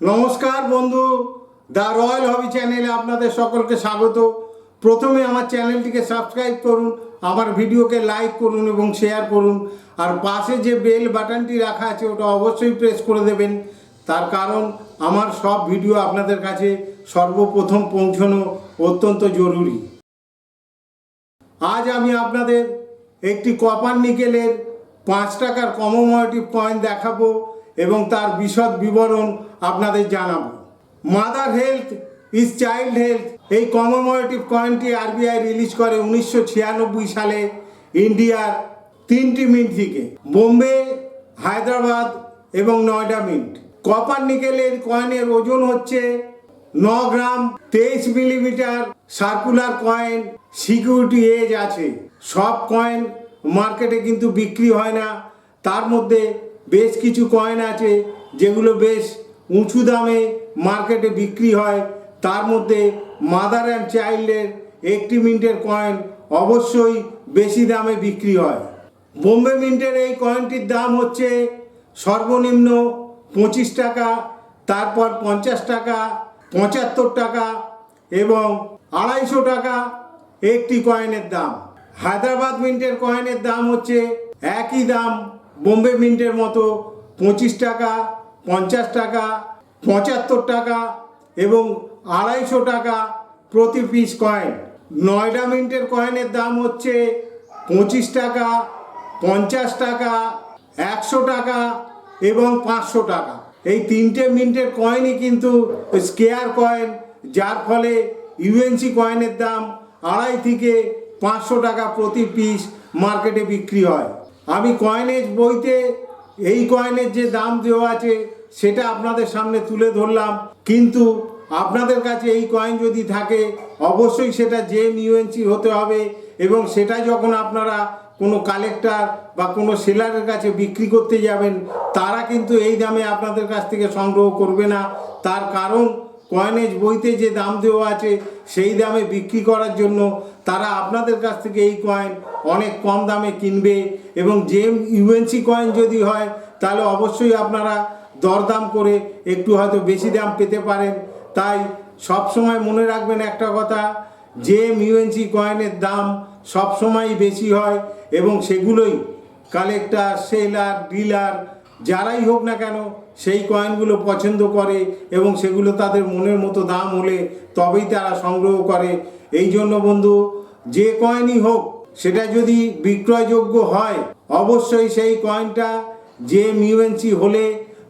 নমস্কার বন্ধু, the royal হবি চ্যানেলে আপনাদের সকলকে স্বাগত। প্রথমে আমার চ্যানেলটিকে সাবস্ক্রাইব করুন, আমার ভিডিওকে লাইক করুন এবং শেয়ার করুন, আর পাশে যে বেল বাটনটি রাখা আছে ওটা অবশ্যই প্রেস করে দেবেন। তার কারণ, আমার সব ভিডিও আপনাদের কাছে সর্বপ্রথম পৌঁছানো অত্যন্ত জরুরি। আজ আমি আপনাদের একটি কপার নিকেলের পাঁচ টাকার কমোমোটিভ কয়েন দেখাবো। এবং তার বিশদ বিবরণ আপনাদের জানাব। Mother health is child health এই কমোমোটিভ কয়েনটি আরবিআই রিলিজ করে উনিশশো ছিয়ানব্বই সালে ইন্ডিয়ার তিনটি মিন্ট থেকে, বোম্বে, হায়দ্রাবাদ এবং নয়ডা মিন্ট কপার নিকেলের কয়েনের ওজন হচ্ছে ন গ্রাম তেইশ millimetre circular coin security edge আছে। সব কয়েন মার্কেটে কিন্তু বিক্রি হয় না, তার মধ্যে বেশ কিছু কয়েন আছে যেগুলো বেশ উঁচু দামে মার্কেটে বিক্রি হয়। তার মধ্যে মাদার অ্যান্ড চাইল্ডের একটি মিন্টের কয়েন অবশ্যই বেশি দামে বিক্রি হয়। বোম্বে মিন্টের এই কয়েনটির দাম হচ্ছে সর্বনিম্ন পঁচিশ টাকা, তারপর পঞ্চাশ টাকা, পঁচাত্তর টাকা এবং আড়াইশো টাকা একটি কয়েনের দাম। হায়দ্রাবাদ মিন্টের কয়েনের দাম হচ্ছে একই দাম বোম্বে মিন্টের মতো পঁচিশ টাকা, পঞ্চাশ টাকা, পঁচাত্তর টাকা এবং আড়াইশো টাকা প্রতি পিস কয়েন। নয়ডা মিন্টের কয়েনের দাম হচ্ছে পঁচিশ টাকা, পঞ্চাশ টাকা, একশো টাকা এবং পাঁচশো টাকা। এই তিনটে মিন্টের কয়েনই কিন্তু স্কেয়ার কয়েন, যার ফলে ইউএনসি কয়েনের দাম আড়াই থেকে পাঁচশো টাকা প্রতি পিস মার্কেটে বিক্রি হয়। আমি কয়েনেজ বইতে, এই কয়েনের যে দাম দেওয়া আছে, সেটা আপনাদের সামনে তুলে ধরলাম। কিন্তু আপনাদের কাছে এই কয়েন যদি থাকে, অবশ্যই সেটা জেম ইউএনসি হতে হবে এবং সেটা যখন আপনারা কোনো কালেক্টর বা কোনো সেলারের কাছে বিক্রি করতে যাবেন, তারা কিন্তু এই দামে আপনাদের কাছ থেকে সংগ্রহ করবে না। তার কারণ কয়েনেজ বইতে যে দাম দেওয়া আছে, সেই দামে বিক্রি করার জন্য তারা আপনাদের কাছ থেকে এই কয়েন অনেক কম দামে কিনবে এবং জেম ইউএনসি কয়েন যদি হয়, তাহলে অবশ্যই আপনারা দরদাম করে একটু হয়তো বেশি দাম পেতে পারেন। তাই সব সময় মনে রাখবেন একটা কথা জেম ইউএনসি কয়েনের দাম সব সময়ই বেশি হয় এবং সেগুলোই কালেক্টর সেলার ডিলার যারাই হোক না কেন, সেই কয়েনগুলো পছন্দ করে এবং সেগুলো তাদের মনের মতো দাম হলে তবেই তারা সংগ্রহ করে। এই জন্য বন্ধু, যে কয়েনই হোক, সেটা যদি বিক্রয়যোগ্য হয়, অবশ্যই সেই কয়েনটা যে মিউএনসি হলে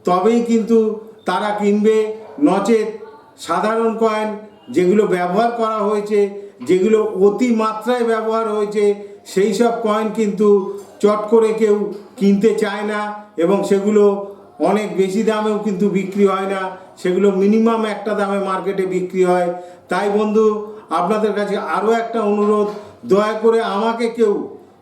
তবেই কিন্তু তারা কিনবে। নচেত সাধারণ কয়েন যেগুলো ব্যবহার করা হয়েছে, যেগুলো অতি মাত্রায় ব্যবহার হয়েছে সেই সব কয়েন কিন্তু চট করে কেউ কিনতে চায় না এবং সেগুলো অনেক বেশি দামেও কিন্তু বিক্রি হয় না। সেগুলো মিনিমাম একটা দামে মার্কেটে বিক্রি হয়। তাই বন্ধু, আপনাদের কাছে আরও একটা অনুরোধ, দয়া করে আমাকে কেউ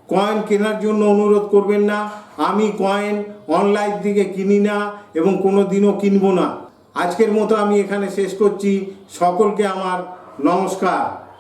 কয়েন কেনার জন্য অনুরোধ করবেন না। আমি কয়েন অনলাইন থেকে কিনি না এবং কোনো দিনও কিনবো না। আজকের মতো আমি এখানে শেষ করছি। সকলকে আমার নমস্কার।